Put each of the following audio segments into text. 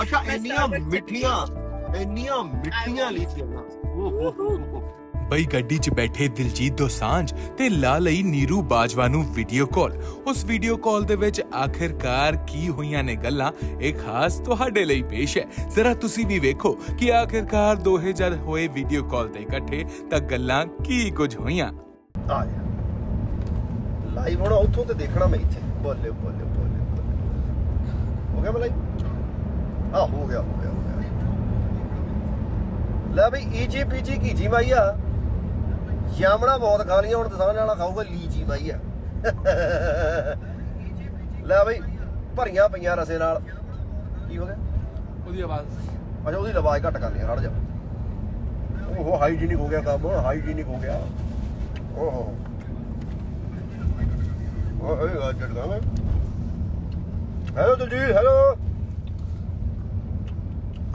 ਅੱਛਾ ਮੈਂ ਇੰਨੀਆਂ। ਮਿੱਠੀਆਂ ਇੰਨੀਆਂ ਮਿੱਠੀਆਂ ਲੀਚੀਆਂ ਓ ਹੋ ਹੋ ਬਈ ਗੱਡੀ 'ਚ ਬੈਠੇ ਦਿਲਜੀਤ ਦੋਸਾਂਝ ਤੇ ਲਾ ਲਈ ਨੀਰੂ ਬਾਜਵਾ ਨੂੰ ਵੀਡੀਓ ਕਾਲ ਉਸ ਵੀਡੀਓ ਕਾਲ ਦੇ ਵਿੱਚ ਆਖਿਰਕਾਰ ਕੀ ਹੋਈਆਂ ਨੇ ਗੱਲਾਂ ਇਹ ਖਾਸ ਤੁਹਾਡੇ ਲਈ ਪੇਸ਼ ਹੈ। ਜ਼ਰਾ ਤੁਸੀਂ ਵੀ ਵੇਖੋ ਕਿ ਆਖਿਰਕਾਰ ਦੋਹੇ ਜਦ ਹੋਏ ਵੀਡੀਓ ਕਾਲ ਤੇ ਇਕੱਠੇ ਤਾਂ ਗੱਲਾਂ ਕੀ ਕੁਝ ਹੋਈਆਂ? ਆ ਜਾ। ਲਾਈਵ ਹੋਣਾ ਉੱਥੋਂ ਤੇ ਦੇਖਣਾ ਮੈਂ ਇੱਥੇ। ਬੋਲੇ ਬੋਲੇ ਬੋਲੇ ਹੋ ਗਿਆ ਮਲਾਈ ਆ ਹੋ ਗਿਆ ਹੋ ਗਿਆ ਹੋ ਗਿਆ। ਲੈ ਬਈ ਈਜੀ ਪੀਜੀ ਕੀ ਜੀ ਮਾਈਆ ਜਾਮਣਾ ਬਹੁਤ ਖਾ ਲੀਆਂ ਹੁਣ ਤਾਂ ਸਮਝ ਵਾਲਾ ਖਾਊਗਾ ਲੀਜੀ ਮਾਈਆ ਲੈ ਬਈ ਭਰੀਆਂ ਪਈਆਂ ਰਸੇ ਨਾਲ। ਕੀ ਹੋ ਗਿਆ? ਉਹਦੀ ਆਵਾਜ਼ ਅੱਛਾ ਉਹਦੀ ਆਵਾਜ਼ ਘੱਟ ਕਰਨੀ ਹਟ ਜਾ। ਉਹ ਹਾਈਜੀਨਿਕ ਹੋ ਗਿਆ ਕੰਮ ਹਾਈਜੀਨਿਕ ਹੋ ਗਿਆ। ਓਹ। ਓਏ ਆ ਜੜ ਗਾ ਹੈਲੋ ਦਲਜੀਤ ਹੈਲੋ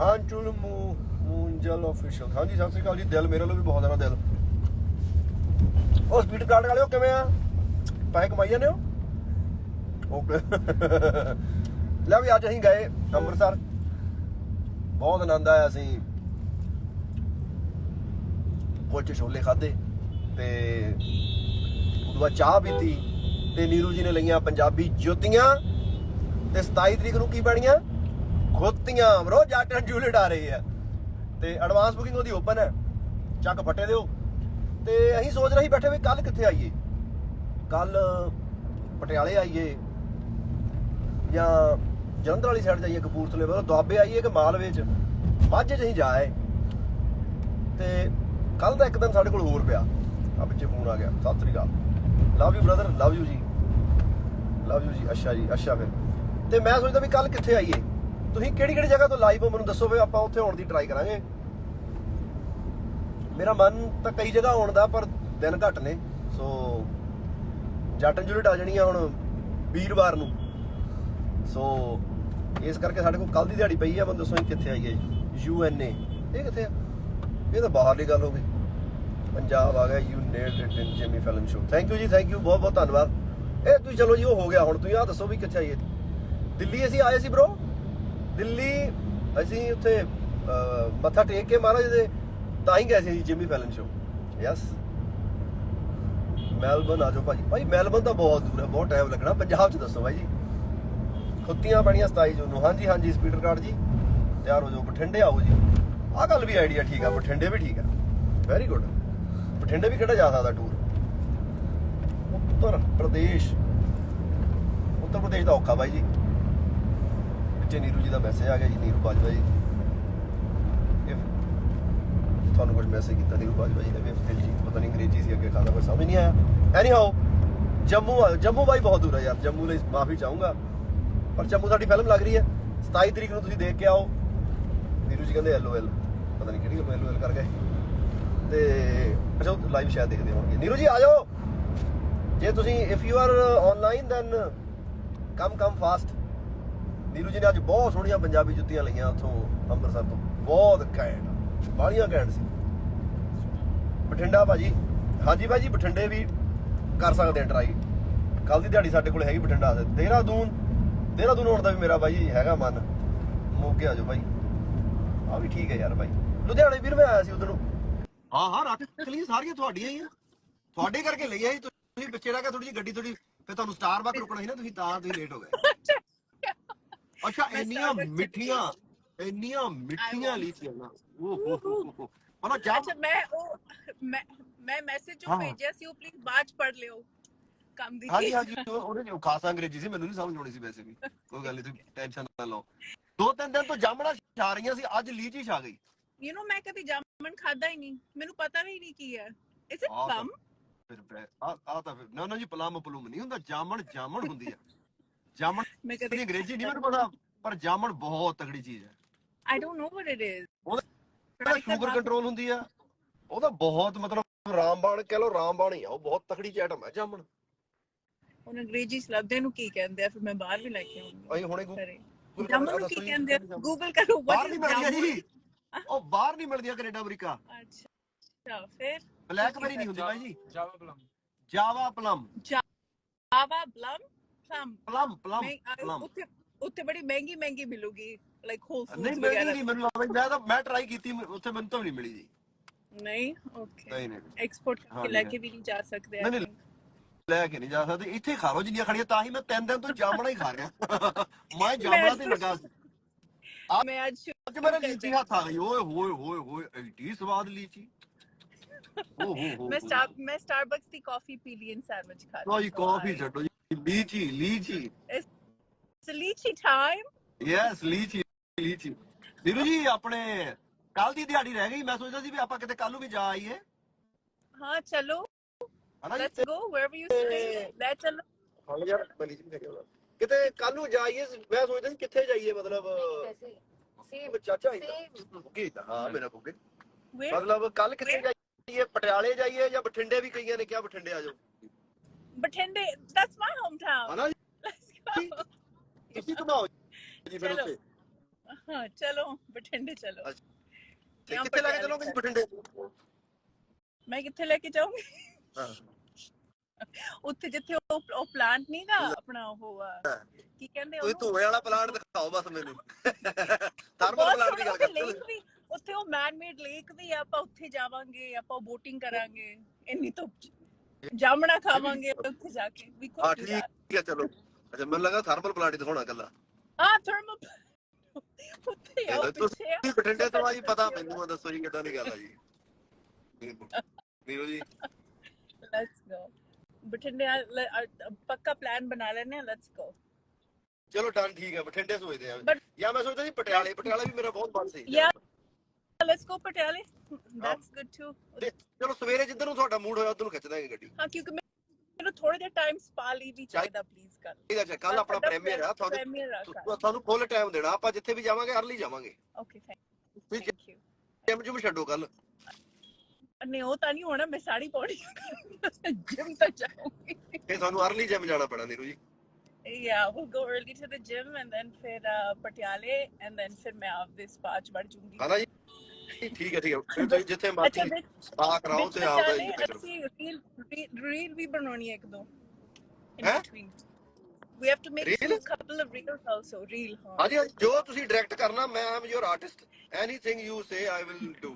ਅੰਚੁਲ ਮੂ, ਮੂੰਜਲ ਅਫੀਸ਼ੀਅਲ ਹਾਂਜੀ, ਸਤਿ ਸ਼੍ਰੀ ਅਕਾਲ ਜੀ। ਦਿਲ ਮੇਰੇ ਵੱਲੋਂ ਵੀ ਬਹੁਤ ਜ਼ਿਆਦਾ ਦਿਲ। ਉਹ ਸਪੀਡ ਕਾਰਡ ਵਾਲਿਓ ਕਿਵੇਂ ਆ? ਪੈਸੇ ਕਮਾਈ ਜਾਂਦੇ ਹੋ? ਓਕੇ। ਲੈ ਵੀ ਅੱਜ ਅਸੀਂ ਗਏ ਅੰਮ੍ਰਿਤਸਰ। ਬਹੁਤ ਆਨੰਦ ਆਇਆ ਅਸੀਂ ਕੁਲਚੇ ਛੋਲੇ ਖਾਦੇ ਤੇ ਉਦੋਂ ਬਾਅਦ ਚਾਹ ਪੀਤੀ ਤੇ ਨੀਰੂ ਜੀ ਨੇ ਲਈਆਂ ਪੰਜਾਬੀ ਜੁੱਤੀਆਂ। ਤੇ 27 ਤਰੀਕ ਨੂੰ ਕੀ ਬਣੀਆਂ? ਖੋਤੀਆਂ, ਬਰੋ, ਜੱਟ ਐਂਡ ਜੂਲੀਟ ਆ ਰਹੀ ਹੈ। ਤੇ ਐਡਵਾਂਸ ਬੁਕਿੰਗ ਉਹਦੀ ਓਪਨ ਹੈ। ਚੱਕ ਫੱਟੇ ਦਿਓ। ਤੇ ਅਸੀਂ ਸੋਚ ਰਹੇ ਸੀ ਬੈਠੇ ਵੀ ਕੱਲ ਕਿੱਥੇ ਆਈਏ? ਕੱਲ ਪਟਿਆਲੇ ਆਈਏ। ਜਾਂ ਜਲੰਧਰ ਵਾਲੀ ਸਾਈਡ ਜਾਈਏ, ਕਪੂਰਥਲੇ। ਵੱਲੋਂ ਦੁਆਬੇ ਆਈਏ ਕਿ ਮਾਲਵੇ ਚ। ਮਾਝੇ ਚ ਅਸੀਂ ਜਾਏ। ਤੇ ਕੱਲ ਦਾ ਇੱਕ ਦਿਨ ਸਾਡੇ ਕੋਲ ਹੋਰ ਪਿਆ। ਆ ਪਿੱਛੇ ਫੋਨ ਆ ਗਿਆ। Sat Sri Akal. Love you brother love you ਜੀ। ਲਵ ਯੂ ਜੀ। ਅੱਛਾ ਜੀ। ਅੱਛਾ ਫਿਰ। ਤੇ ਮੈਂ ਸੋਚਦਾ ਵੀ ਕੱਲ ਕਿੱਥੇ ਆਈਏ? ਤੁਸੀਂ ਕਿਹੜੀ ਕਿਹੜੀ ਜਗ੍ਹਾ ਤੋਂ ਲਾਈਵ ਹੋ, ਮੈਨੂੰ ਦੱਸੋ ਵੀ ਆਪਾਂ ਉੱਥੇ ਆਉਣ ਦੀ ਟਰਾਈ ਕਰਾਂਗੇ। ਮੇਰਾ ਮਨ ਤਾਂ ਕਈ ਜਗ੍ਹਾ ਆਉਣ ਦਾ ਪਰ ਦਿਨ ਘੱਟ ਨੇ। ਸੋ ਜੱਟ ਜੁਲਟ ਆ ਜਾਣੀ ਆ ਹੁਣ ਵੀਰਵਾਰ ਨੂੰ। ਸੋ ਇਸ ਕਰਕੇ ਸਾਡੇ ਕੋਲ ਕੱਲ ਦੀ ਦਿਹਾੜੀ ਪਈ ਆ, ਮੈਨੂੰ ਦੱਸੋ ਕਿੱਥੇ ਆਈਏ। ਯੂ ਐਨ ਏ ਇਹ ਕਿੱਥੇ ਆ? ਇਹ ਤਾਂ ਬਾਹਰਲੀ ਗੱਲ ਹੋ ਗਈ। ਪੰਜਾਬ ਆ ਗਿਆ you nailed it in Jimmy film show thank you ਜੀ ਥੈਂਕ ਯੂ ਬਹੁਤ ਬਹੁਤ ਧੰਨਵਾਦ। ਇਹ ਤੁਸੀਂ ਚਲੋ ਜੀ, ਉਹ ਹੋ ਗਿਆ ਹੁਣ, ਤੁਸੀਂ ਆ ਦੱਸੋ ਵੀ ਕਿੱਥੇ ਆਈਏ। ਦਿੱਲੀ ਅਸੀਂ ਆਏ ਸੀ ਬ్రో ਦਿੱਲੀ ਅਸੀਂ ਉੱਥੇ ਮੱਥਾ ਟੇਕ ਕੇ ਮਹਾਰਾਜ ਦੇ, ਤਾਂ ਹੀ ਗਏ ਸੀ Jimmy Fallon show yes Melbourne ਆ ਜਾਓ ਭਾਜੀ ਭਾਈ ਮੈਲਬਨ ਤਾਂ ਬਹੁਤ ਦੂਰ ਹੈ, ਬਹੁਤ ਟਾਈਮ ਲੱਗਣਾ। ਪੰਜਾਬ ਚ ਦੱਸੋ ਭਾਈ ਜੀ। ਖੁੱਤੀਆਂ ਬਣੀਆਂ 27 ਜੂਨ ਨੂੰ। ਹਾਂਜੀ ਹਾਂਜੀ ਸਪੀਡਰ ਕਾਰਡ ਜੀ। ਤਿਆਰ ਹੋ ਜਾਓ। ਬਠਿੰਡੇ ਆਓ ਜੀ। ਆਹ ਗੱਲ ਵੀ ਆਈਡੀਆ ਠੀਕ ਆ। ਬਠਿੰਡੇ ਵੀ ਠੀਕ ਆ। ਵੈਰੀ ਗੁੱਡ ਬਠਿੰਡੇ ਵੀ ਕਿਹੜਾ ਜਾ ਸਕਦਾ ਟੂਰ ਉੱਤਰ ਪ੍ਰਦੇਸ਼। ਉੱਤਰ ਪ੍ਰਦੇਸ਼ ਦਾ ਔਖਾ ਭਾਈ ਜੀ। ਵਿੱਚੇ ਨੀਰੂ ਜੀ ਦਾ ਮੈਸੇਜ ਆ ਗਿਆ ਜੀ, ਨੀਰੂ ਬਾਜਵਾ ਜੀ। If ਤੁਹਾਨੂੰ ਕੁਝ ਮੈਸੇਜ ਕੀਤਾ ਨੀਰੂ ਬਾਜਵਾ ਜੀ ਨੇ, ਵੀ ਫਿਰ ਜੀ, ਪਤਾ ਨਹੀਂ ਅੰਗਰੇਜ਼ੀ ਸੀ ਅੱਗੇ ਖਾਦਾ ਕੋਈ ਸਮਝ ਨਹੀਂ ਆਇਆ। ਐਨੀ ਹਾਓ ਜੰਮੂ ਜੰਮੂ ਬਾਈ ਬਹੁਤ ਦੂਰ ਹੈ ਯਾਰ, ਜੰਮੂ ਲਈ ਮਾਫੀ ਚਾਹੂੰਗਾ। ਪਰ ਜੰਮੂ ਸਾਡੀ ਫਿਲਮ ਲੱਗ ਰਹੀ ਹੈ। 27 ਤਰੀਕ ਨੂੰ ਤੁਸੀਂ ਦੇਖ ਕੇ ਆਓ। ਨੀਰੂ ਜੀ ਕਹਿੰਦੇ ਐਲਓਐਲ ਪਤਾ ਨਹੀਂ ਕਿਹੜੀ ਐਲਓਐਲ ਕਰ ਗਏ। ਤੇ ਅੱਛਾ ਲਾਈਵ ਸ਼ਾਇਦ ਦੇਖਦੇ ਹੋਣਗੇ। ਨੀਰੂ ਜੀ, ਆ ਜਾਓ। ਜੇ ਤੁਸੀਂ if you are online then come come fast Neeru ji ਨੇ ਅੱਜ ਬਹੁਤ ਸੋਹਣੀਆਂ ਪੰਜਾਬੀ ਜੁੱਤੀਆਂ ਲਈਆਂ ਉੱਥੋਂ ਅੰਮ੍ਰਿਤਸਰ ਤੋਂ। ਬਹੁਤ ਘੈਂਟ ਬਾਹਲੀਆਂ ਘੈਂਟ ਸੀ। ਬਠਿੰਡਾ ਭਾਜੀ ਹਾਂਜੀ ਭਾਜੀ ਬਠਿੰਡੇ ਵੀ ਕਰ ਸਕਦੇ ਆ ਟਰਾਈ ਕੱਲ ਦੀ ਦਿਹਾੜੀ ਸਾਡੇ ਕੋਲ ਹੈਗੀ ਬਠਿੰਡਾ ਦੇ ਦੇਹਰਾਦੂਨ ਦੇਹਰਾਦੂਨ ਆਉਣ ਦਾ ਵੀ ਮੇਰਾ ਭਾਈ ਹੈਗਾ ਮਨ। ਮੋਗੇ ਆ ਜਾਓ ਭਾਈ। ਆ ਵੀ ਠੀਕ ਹੈ ਯਾਰ ਭਾਈ। ਲੁਧਿਆਣੇ ਵੀਰ ਮੈਂ ਆਇਆ ਸੀ ਉਧਰ। ਨੂੰ ਹਾਂ ਹਾਂ ਰੱਖ। ਕਲੀ ਸਾਰੀਆਂ ਤੁਹਾਡੀਆਂ ਹੀ ਆ। ਤੁਹਾਡੇ ਕਰਕੇ ਲਈ ਆਈ। ਤੁਸੀਂ ਪਿੱਛੇ ਰਹਿ ਕੇ ਥੋੜੀ ਜਿਹੀ ਗੱਡੀ ਥੋੜੀ ਫਿਰ ਤੁਹਾਨੂੰ ਸਟਾਰਬਕ ਰੁਕਣਾ ਸੀ ਨਾ ਤੁਸੀਂ ਤਾਂ ਤੁਸੀਂ ਲੇਟ ਹੋ ਗਏ। ਅੱਛਾ ਇੰਨੀਆਂ। ਮਿੱਠੀਆਂ ਇੰਨੀਆਂ ਮਿੱਠੀਆਂ ਲੀਚੀਆਂ ਨਾ। ਓ ਹੋ ਹੋ ਹੋ ਮਨੋ ਜਾ ਅੱਛਾ ਮੈਂ ਉਹ ਮੈਂ ਮੈਂ ਮੈਸੇਜ ਜੋ। ਭੇਜਿਆ ਸੀ ਉਹ ਪਲੀਜ਼ ਬਾਅਦ ਚ ਪੜ ਲਿਓ। ਕੰਮ ਦੀ। ਹਾਂਜੀ ਹਾਂਜੀ ਉਹ- ਉਹਦੇ ਚ ਖਾਸ ਅੰਗਰੇਜ਼ੀ ਸੀ ਮੈਨੂੰ ਨਹੀਂ ਸਮਝ ਆਉਣੀ ਸੀ ਵੈਸੇ ਵੀ। ਕੋਈ ਗੱਲ ਨਹੀਂ ਤੁਸੀਂ ਟੈਨਸ਼ਨ ਨਾ ਲਓ। ਦੋ ਤਿੰਨ ਦਿਨ ਤੋਂ ਜਾਮਣਾ ਛਾ ਰਹੀਆਂ ਸੀ ਅੱਜ ਲੀਚੀ ਛਾ ਗਈ। ਯੂ نو ਮੈਂ ਕਦੀ ਜਾਮਨ ਖਾਦਾ ਹੀ ਨਹੀਂ। ਮੈਨੂੰ ਪਤਾ ਵੀ ਨਹੀਂ ਕੀ ਹੈ। ਇਜ਼ ਇਟ ਪਲਮ ਫਿਰ ਆ ਆ ਤਾਂ ਫਿਰ ਨਾ ਨਾ ਜੀ ਪਲਮ ਪਲੂਮ ਨਹੀਂ ਹੁੰਦਾ ਜਾਮਣ ਜਾਮਣ ਹੁੰਦੀ ਆ ਜਾਮਣ ਮੈਂ ਕਦੀ ਅੰਗਰੇਜ਼ੀ ਨਹੀਂ ਮੈਨੂੰ ਪਤਾ। ਪਰ ਜਾਮਣ ਬਹੁਤ ਤਗੜੀ ਚੀਜ਼ ਹੈ। I don't know what it is ਉਹਦਾ ਸ਼ੂਗਰ ਕੰਟਰੋਲ ਹੁੰਦੀ ਆ। ਉਹਦਾ ਬਹੁਤ ਮਤਲਬ ਰਾਮਬਾਣ ਕਹਿ ਲਓ ਰਾਮਬਾਣ ਹੀ ਆ। ਉਹ ਬਹੁਤ ਤਕੜੀ ਆਈਟਮ ਹੈ ਜਾਮਣ। ਉਹ ਅੰਗਰੇਜ਼ੀ ਚ ਲੱਭਦੇ ਨੂੰ ਕੀ ਕਹਿੰਦੇ ਆ? ਫਿਰ ਮੈਂ ਬਾਹਰ ਵੀ ਲੈ ਕੇ ਆਉਂਗੀ। ਅਸੀਂ ਹੁਣੇ ਗੂਗਲ ਜਾਮਨ ਨੂੰ ਕੀ ਕਹਿੰਦੇ ਆ? ਗੂਗਲ ਕਰੋ ਬਾਹਰ ਵਾਟ ਨਹੀਂ ਜਾਮਨ ਜੀ। ਉਹ ਬਾਹਰ ਨਹੀਂ ਮਿਲਦੀਆਂ ਕੈਨੇਡਾ ਅਮਰੀਕਾ। ਅੱਛਾ ਫਿਰ? ਬਲੈਕਬੈਰੀ ਨਹੀਂ ਹੁੰਦੀ ਭਾਈ ਜੀ। Java plum Java plum plum plum plum plum ਮੈਂ ਪਲਮ ਉੱਥੇ ਬੜੀ ਮਹਿੰਗੀ ਮਹਿੰਗੀ ਮਿਲੂਗੀ ਲਾਈਕ ਹੋਲ ਨਹੀਂ ਫੂਡਸ ਮਿਲਦੀ ਵਗੈਰਾ। ਨਹੀਂ ਮੈਨੂੰ ਲੱਗਦਾ ਮੈਂ ਤਾਂ ਮੈਂ ਟਰਾਈ ਕੀਤੀ ਉੱਥੇ ਮੈਨੂੰ ਤਾਂ ਨਹੀਂ ਮਿਲੀ ਜੀ। ਨਹੀਂ? ਓਕੇ ਨਹੀਂ ਨਹੀਂ। ਐਕਸਪੋਰਟ ਜੀ, ਲੈ। ਕੇ ਵੀ ਨਹੀਂ ਜਾ ਸਕਦੇ ਨਹੀਂ, ਨਹੀਂ, ਲੈ ਕੇ ਨਹੀਂ ਜਾ ਸਕਦੇ। ਇੱਥੇ ਖਾ ਲਓ ਜਿੰਨੀਆਂ ਖਾਣੀਆਂ ਤਾਂ ਹੀ ਮੈਂ ਤਿੰਨ ਦਿਨ ਤੋਂ ਜਾਮਣਾ ਹੀ ਖਾ ਰਿਹਾ। ਮੈਂ ਜਾਮਣਾ ਤੇ ਲੱਗਾ ਸੀ। ਮੈਂ ਅੱਜ ਅੱਜ ਮੇਰੇ ਲੀਚੀ ਹੱਥ ਆ ਗਈ। ਓਏ ਹੋਏ ਹੋਏ ਹੋਏ ਐਡੀ ਸਵਾਦ ਲੀਚੀ। ਓ ਹੋ ਹੋ ਮੈਂ ਸਟਾਰ ਮੈਂ ਸਟਾਰਬਕਸ ਦੀ ਕਾਫੀ ਪੀ ਲਈ ਐਂਡ ਸੈਂਡਵਿਚ ਖਾ ਲਈ। ਕੋਈ ਕਾਫੀ ਛੱਡੋ ਜੀ। Litchi litchi. It's litchi time yes litchi litchi Veeru ji ਆਪਣੇ ਕੱਲ ਦੀ ਦਿਹਾੜੀ ਰਹਿ ਗਈ। ਮੈਂ ਸੋਚਦਾ ਸੀ ਵੀ ਆਪਾਂ ਕਿਤੇ ਕੱਲ ਨੂੰ ਵੀ ਜਾ ਆਈਏ। ਹਾਂ ਚਲੋ। ਜੀ? Let's go where you stay ਲੈ ਚਲੋ। ਹਾਂ ਯਾਰ ਮੈਂ ਲੀਚੀ ਨਹੀਂ ਖਾਈ ਕਿਤੇ ਕੱਲ ਨੂੰ ਜਾਈਏ ਮੈਂ ਸੋਚਦਾ ਸੀ ਕਿੱਥੇ ਜਾਈਏ ਮਤਲਬ Same. ਚਾਚਾ Same. ਬੁੱਗੇ ਹਾਂ ਮੇਰਾ ਬੁੱਗੇ। ਮਤਲਬ ਕੱਲ ਕਿੱਥੇ ਜਾਈਏ ਪਟਿਆਲੇ ਜਾਈਏ ਜਾਂ ਬਠਿੰਡੇ ਵੀ ਕਈਆਂ ਨੇ ਕਿਹਾ ਬਠਿੰਡੇ ਆ ਜਾਓ। ਬਠਿੰਡੇ ਦੈਟਸ ਮਾਈ ਹੋਮ ਟਾਊਨ ਹਨਾ ਜੀ? ਲੈਟਸ ਗੋ ਤੁਸੀਂ ਘੁਮਾਓ ਜੀ। ਫਿਰ ਚਲੋ। ਉੱਥੇ। ਹਾਂ ਚਲੋ ਬਠਿੰਡੇ ਚਲੋ। ਅੱਛਾ। ਤੇ ਜਾਂ ਕਿੱਥੇ ਲੈ ਕੇ ਪਟਿਆਲੇ ਚਲੋਗੇ ਜੀ ਬਠਿੰਡੇ? ਮੈਂ ਕਿੱਥੇ ਲੈ ਕੇ ਜਾਊਂਗੀ? ਹਾਂ। ਉੱਥੇ ਜਿੱਥੇ ਉਹ ਉਹ ਪਲਾਂਟ ਨਹੀਂ ਨਾ ਆਪਣਾ ਉਹ ਆ, ਕੀ ਕਹਿੰਦੇ ਤੁਸੀਂ ਧੂਏ ਵਾਲਾ ਪਲਾਂਟ ਦਿਖਾਓ ਬਸ ਮੈਨੂੰ। ਥਰਮਲ ਪਲਾਂਟ ਦੀ ਗੱਲ ਕਰਦੇ ਵੀ ਉੱਥੇ ਉਹ ਮੈਨ ਮੇਡ ਲੇਕ ਵੀ ਆ, ਆਪਾਂ ਉੱਥੇ ਜਾਵਾਂਗੇ ਆਪਾਂ ਬੋਟਿੰਗ ਕਰਾਂਗੇ ਇੰਨੀ ਧੁੱਪ ਚ। ਜਾਮਣਾ ਖਾਵਾਂਗੇ ਉੱਥੇ ਜਾ ਕੇ ਵੀ ਹਾਂ ਕੁਝ ਠੀਕ ਹੈ ਚਲੋ। ਅੱਛਾ ਮੈਨੂੰ ਲੱਗਾ ਥਰਮਲ ਪਲਾਂਟ ਹੀ ਦਿਖਾਉਣਾ ਕੱਲਾ ਹਾਂ ਥਰਮਲ ਉੱਥੇ ਆ ਤੁਸੀਂ ਆ। ਬਠਿੰਡੇ ਤੋਂ ਆ ਜੀ ਪਤਾ ਮੈਨੂੰ ਆ, ਦੱਸੋ ਜੀ ਕਿੱਦਾਂ ਦੀ ਗੱਲ ਆ ਜੀ। ਵੀਰੋ ਜੀ। ਲੈਟਸ ਗੋ ਬਠਿੰਡੇ ਆ- ਆ- ਪੱਕਾ ਪਲਾਨ ਬਣਾ ਆ ਲੈਟਸ ਗੋ ਚਲੋ ਡਨ ਠੀਕ ਹੈ ਬਠਿੰਡੇ ਸੋਚਦੇ ਆ। ਜਾਂ ਮੈਂ ਸੋਚਦਾ ਸੀ ਪਟਿਆਲੇ ਪਟਿਆਲਾ ਵੀ ਮੇਰਾ ਬਹੁਤ ਮਨ ਸੀ। Yeah. ਲੈਟਸ ਗੋ ਪਟਿਆਲੇ। ਦੈਟਸ ਗੁੱਡ ਟੂ ਚਲੋ ਸਵੇਰੇ ਜਿੱਧਰ ਨੂੰ ਤੁਹਾਡਾ ਮੂਡ ਹੋਇਆ ਉਧਰ ਨੂੰ ਖਿੱਚ ਦਾਂਗੇ ਗੱਡੀ। ਹਾਂ ਕਿਉਂਕਿ ਮੈਨੂੰ ਥੋੜੇ ਜਿਹਾ ਟਾਈਮ ਸਪਾ ਲਈ ਵੀ ਚਾਹੀਦਾ ਪਲੀਜ਼ ਕਰ ਠੀਕ ਹੈ ਕੱਲ ਆਪਣਾ ਪ੍ਰੀਮੀਅਰ ਆ ਤੁਹਾਨੂੰ ਤੁਹਾਨੂੰ ਫੁੱਲ ਟਾਈਮ ਦੇਣਾ ਆਪਾਂ ਜਿੱਥੇ ਵੀ ਜਾਵਾਂਗੇ ਅਰਲੀ ਜਾਵਾਂਗੇ। ਓਕੇ ਥੈਂਕ ਯੂ ਜਿਮ ਜੁਮ ਛੱਡੋ ਕੱਲ ਨਹੀਂ ਉਹ ਤਾਂ ਨਹੀਂ ਹੋਣਾ ਮੈਂ ਸਾੜੀ ਪਾਉਣੀ ਜਿਮ ਤਾਂ ਜਾਊਂਗੀ। ਤੇ ਤੁਹਾਨੂੰ ਅਰਲੀ ਜਿਮ ਜਾਣਾ ਪੈਣਾ ਨੀਰੂ ਜੀ। Yeah, we'll go early to the gym and then ਫਿਰ ਪਟਿਆਲੇ and then ਫਿਰ ਮੈਂ ਆਪਦੇ ਸਪਾ ਚ ਵੜ ਜੂੰਗੀ। ਠੀਕ ਹੈ ਠੀਕ ਹੈ। ਜਿੱਥੇ ਮਰਜ਼ੀ ਸਪਾ ਕਰਾਓ ਤੇ ਕਰੋ ਅਸੀਂ ਰੀਲ ਰੀਲ ਵੀ ਬਣਾਉਣੀ ਹੈ ਇੱਕ ਦੋ। ਹੈਂ? we have to make Reel? a couple of reels also reel ਹਾਂ। ਹਾਂਜੀ ਜੋ ਤੁਸੀਂ ਡਾਇਰੈਕਟ ਕਰਨਾ ਮੈਂ am your artist anything you say I will do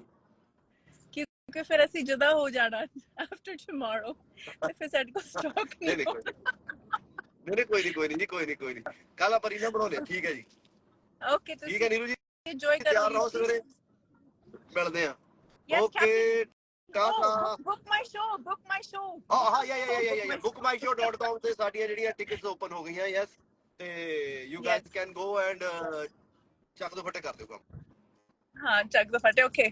ਕਿਉਂਕਿ ਫਿਰ ਅਸੀਂ ਜੁਦਾ ਹੋ ਜਾਣਾ after tomorrow ਤੇ ਫਿਰ ਸਾਡੇ ਕੋਲ ਸਟਾਕ ਨਹੀਂ ਨਹੀਂ ਕੋਈ ਨਹੀਂ। ਕੋਈ ਨਹੀਂ ਕੋਈ ਨਹੀਂ ਕੋਈ ਨਹੀਂ ਕੱਲ ਆਪਾਂ ਰੀਲਾਂ ਬਣਾਉਣੇ ਠੀਕ ਹੈ ਜੀ। ਓਕੇ ਤੁਸੀਂ ਠੀਕ ਹੈ ਨੀਰੂ ਜੀ। enjoy ਕਰੋ ਰਹੋ ਸਵੇਰੇ। ਮਿਲਦੇ ਆ Yes, okay tata Oh, book my show, book my show. ਹਾਂ ਹਾਂ ਯਾ ਯਾ ਯਾ ਯਾ bookmyshow.com ਤੇ ਸਾਡੀਆਂ ਜਿਹੜੀਆਂ ਟਿਕਟਸ ਓਪਨ ਹੋ ਗਈਆਂ ਯੈਸ ਤੇ you guys Yes. Can go and ਚੱਕ ਦੋ ਫਟੇ ਕਰ ਦਿਓ ਕੰਮ ਹਾਂ ਚੱਕ ਦਾ ਫਟੇ okay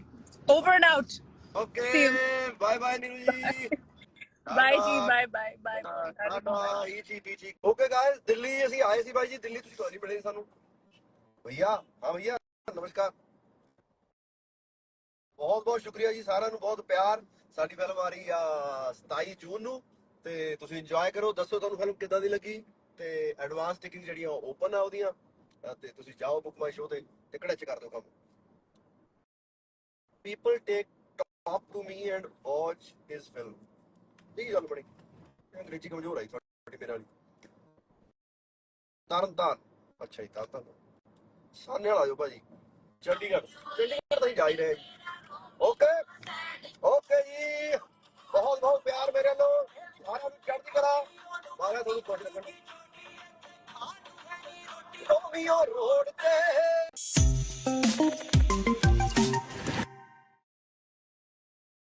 over and out okay See you. Bye bye Neeru ji bye ਜੀ ਬਾਏ ਬਾਏ ਬਾਏ ਟਾਟਾ ਈਚੀ ਪੀਚੀ ਓਕੇ ਗਾਇਸ ਦਿੱਲੀ ਅਸੀਂ ਆਏ ਸੀ ਬਾਈ ਜੀ ਦਿੱਲੀ ਤੁਸੀਂ ਕੋਈ ਨਹੀਂ ਮਿਲੇ ਸਾਨੂੰ ਭਈਆ ਹਾਂ ਭਈਆ ਨਮਸਕਾਰ ਬਹੁਤ ਬਹੁਤ ਸ਼ੁਕਰੀਆ ਜੀ ਸਾਰਿਆਂ ਨੂੰ, ਬਹੁਤ ਪਿਆਰ। ਸਾਡੀ ਫਿਲਮ ਆ ਰਹੀ ਆ 27 ਜੂਨ ਨੂੰ, ਤੇ ਤੁਸੀਂ ਇੰਜੋਏ ਕਰੋ। ਦੱਸੋ ਤੁਹਾਨੂੰ ਫਿਲਮ ਕਿੱਦਾਂ ਦੀ ਲੱਗੀ? ਤੇ ਐਡਵਾਂਸ ਟਿਕਟ ਜਿਹੜੀਆਂ ਓਪਨ ਆ ਉਹਦੀਆਂ ਤੇ ਤੁਸੀਂ ਜਾਓ ਬੁੱਕ ਮਾਈ ਸ਼ੋ ਤੇ ਟਿਕਟ ਚ ਕਰ ਦਿਓ ਕੰਮ। People take top to me and watch his film ਇਹ ਗੱਲ ਬਣੀ। ਅੰਗਰੇਜ਼ੀ ਕਮਜ਼ੋਰ ਆਈ ਤੁਹਾਡੀ, ਮੇਰੇ ਵਾਲੀ। ਤਰਨ ਤਾਰਨ। ਅੱਛਾ ਜੀ, ਤਰਨ ਤਾਰਨ। ਸਾਹਨੇ ਵਾਲਾ ਜੋ ਭਾਜੀ। ਚੰਡੀਗੜ੍ਹ। ਚੰਡੀਗੜ੍ਹ ਤਾਂ ਹੀ ਜਾ ਹੀ ਰਹੇ। ਜੀ